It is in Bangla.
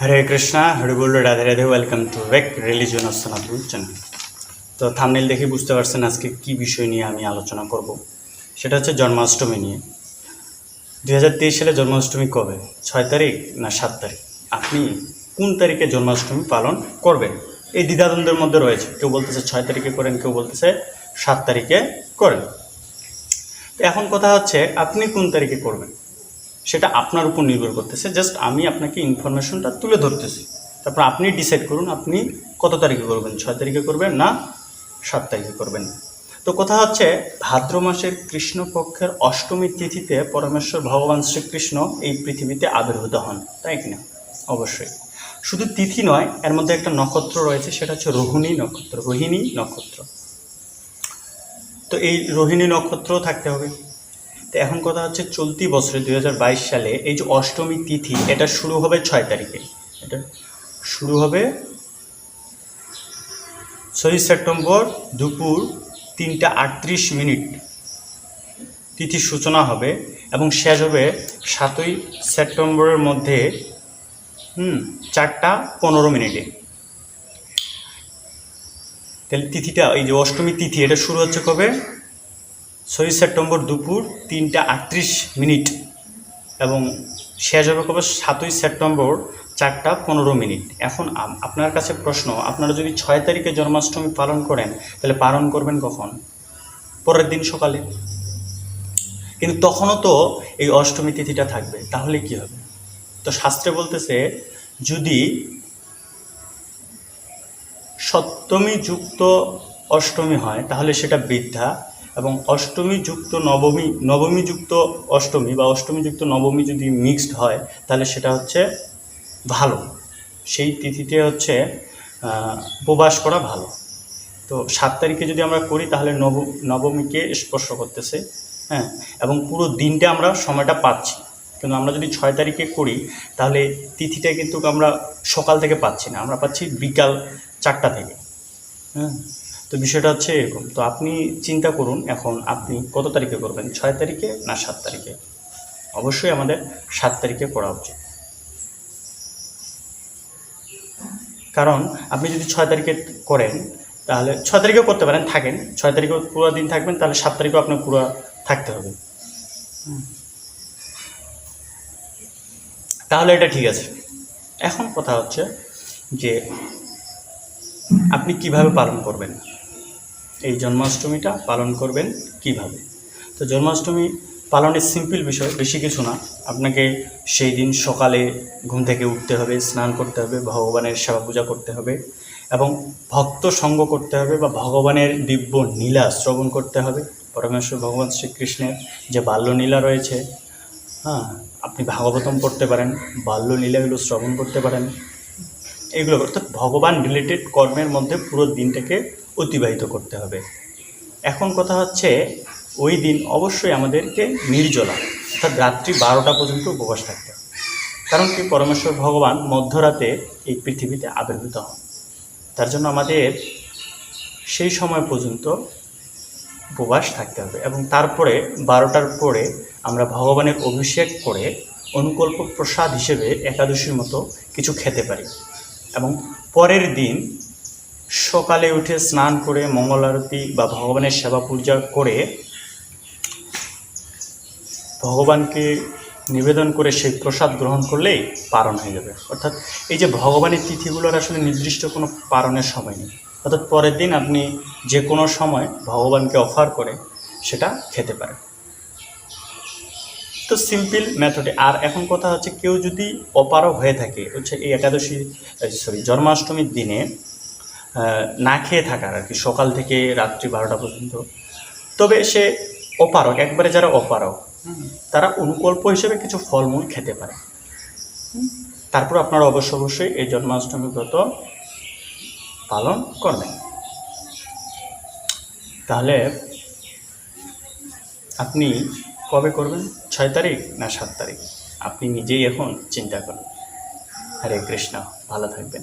Hare Krishna Hare ball Radhe Radhe welcome to back religion of channel তো থামনেল দেখে বুঝতে পারছেন আজকে কি বিষয় নিয়ে আমি আলোচনা করব। সেটা হচ্ছে জন্মাষ্টমী নিয়ে। দুই হাজার তেইশ সালে জন্মাষ্টমী কবে? ছয় তারিখ না সাত তারিখ? আপনি কোন তারিখে জন্মাষ্টমী পালন করবেন? এই দ্বিধাদ্বন্দ্বের মধ্যে রয়েছে। কেউ বলতেছে ছয় তারিখে করেন, কেউ বলতেছে সাত তারিখে করেন। তো এখন কথা হচ্ছে, আপনি কোন তারিখে করবেন? সেটা আপনার উপর নির্ভর করতেছে। জাস্ট আমি আপনাকে ইনফরমেশনটা তুলে ধরতেছি। তারপর আপনি ডিসাইড করুন, আপনি কত তারিখে করবেন? ছয় তারিখে করবেন না সাত তারিখে করবেন? তো কথা হচ্ছে, ভাদ্র মাসের কৃষ্ণপক্ষের অষ্টমী তিথিতে পরমেশ্বর ভগবান শ্রীকৃষ্ণ এই পৃথিবীতে আবির্ভূত হন, তাই কিনা অবশ্যই। শুধু তিথি নয়, এর মধ্যে একটা নক্ষত্র রয়েছে, সেটা হচ্ছে রোহিণী নক্ষত্র রোহিণী নক্ষত্র। তো এই রোহিণী নক্ষত্র থাকতে হবে। তো এখন কথা হচ্ছে চলতি বছরে দু হাজার বাইশ সালে এই যে অষ্টমী তিথি, এটা শুরু হবে ছয় তারিখে। এটা শুরু হবে ছয়ই সেপ্টেম্বর দুপুর তিনটা আটত্রিশ মিনিট। তিথির সূচনা হবে এবং শেষ হবে সাতই সেপ্টেম্বরের মধ্যে, হুম, চারটা পনেরো মিনিটে। তাহলে তিথিটা, এই যে অষ্টমী তিথি, এটা শুরু হচ্ছে কবে? ছয়ই সেপ্টেম্বর দুপুর তিনটা আটত্রিশ মিনিট এবং শেষ হবে কবে? সাতই সেপ্টেম্বর চারটা পনেরো মিনিট। এখন আপনার কাছে প্রশ্ন, আপনারা যদি ছয় তারিখে জন্মাষ্টমী পালন করেন, তাহলে পালন করবেন কখন? পরের দিন সকালে। কিন্তু তখনও তো এই অষ্টমী তিথিটা থাকবে, তাহলে কি হবে? তো শাস্ত্রে বলতেছে, যদি সপ্তমী যুক্ত অষ্টমী হয়, তাহলে সেটা বৃদ্ধা এবং অষ্টমী যুক্ত নবমী নবমী যুক্ত অষ্টমী বা অষ্টমী যুক্ত নবমী যদি মিক্সড হয়, তাহলে সেটা হচ্ছে ভালো। সেই তিথিতে হচ্ছে উপবাস করা ভালো। তো সাত তারিখে যদি আমরা করি, তাহলে নব, নবমীকে স্পর্শ করতেছে হ্যাঁ? এবং পুরো দিনটা আমরা সময়টা পাচ্ছি। কিন্তু আমরা যদি ছয় তারিখে করি, তাহলে তিথিটা কিন্তু আমরা সকাল থেকে পাচ্ছি না। আমরা পাচ্ছি বিকাল চারটা থেকে হ্যাঁ? তো বিষয়টা হচ্ছে এরকম। তো আপনি চিন্তা করুন এখন আপনি কত তারিখে করবেন? ছয় তারিখে না সাত তারিখে? অবশ্যই আমাদের সাত তারিখে করা উচিত। কারণ আপনি যদি ছয় তারিখে করেন, তাহলে ছয় তারিখেও করতে পারেন, থাকেন। ছয় তারিখেও পুরো দিন থাকবেন, তাহলে সাত তারিখেও আপনার পুরো থাকতে হবে। তাহলে এটা ঠিক আছে। এখন কথা হচ্ছে যে আপনি কীভাবে পালন করবেন? এই জন্মাষ্টমীটা পালন করবেন কীভাবে? তো জন্মাষ্টমী পালনের সিম্পল বিষয়, বেশি কিছু না। আপনাকে সেই দিন সকালে ঘুম থেকে উঠতে হবে, স্নান করতে হবে, ভগবানের সেবা পূজা করতে হবে এবং ভক্ত সঙ্গ করতে হবে বা ভগবানের দিব্য নীলা শ্রবণ করতে হবে। পরমেশ্বর, ভগবান শ্রীকৃষ্ণের যে বাল্যলীলা রয়েছে হ্যাঁ আপনি ভাগবতম করতে পারেন, বাল্যলীলাগুলো শ্রবণ করতে পারেন। এগুলো অর্থাৎ ভগবান রিলেটেড কর্মের মধ্যে পুরো দিনটাকে অতিবাহিত করতে হবে। এখন কথা হচ্ছে, ওই দিন অবশ্যই আমাদেরকে নির্জলা, অর্থাৎ রাত্রি বারোটা পর্যন্ত উপবাস থাকতে হবে। কারণ কি? পরমেশ্বর ভগবান মধ্যরাতে এই পৃথিবীতে আবির্ভূত হন। তার জন্য আমাদের সেই সময় পর্যন্ত উপবাস থাকতে হবে এবং তারপরে বারোটার পরে আমরা ভগবানের অভিষেক করে অনুকল্প প্রসাদ হিসেবে একাদশীর মতো কিছু খেতে পারি। এবং পরের দিন সকালে উঠে স্নান করে মঙ্গল আরতি বা ভগবানের সেবা পূজা করে ভগবানকে নিবেদন করে সেই প্রসাদ গ্রহণ করলেই পারণ হয়ে যাবে। অর্থাৎ এই যে ভগবানের তিথিগুলোর আসলে নির্দিষ্ট কোনো পারণের সময় নেই। অর্থাৎ পরের দিন আপনি যে কোনো সময় ভগবানকে অফার করে সেটা খেতে পারেন। তো সিম্পল মেথডে আর এখন কথা হচ্ছে, কেউ যদি অপারও হয়ে থাকে, হচ্ছে এই একাদশী সরি জন্মাষ্টমীর দিনে না খেয়ে থাকার আর কি, সকাল থেকে রাত্রি বারোটা পর্যন্ত, তবে সে অপারক একবারে যারা অপারক তারা অনুকল্প হিসেবে কিছু ফলমূল খেতে পারে। তারপর আপনারা অবশ্য অবশ্যই এই জন্মাষ্টমী ব্রত পালন করবেন। তাহলে আপনি কবে করবেন? ছয় তারিখ না সাত তারিখ? আপনি নিজেই এখন চিন্তা করুন। হরে কৃষ্ণ ভালো থাকবেন।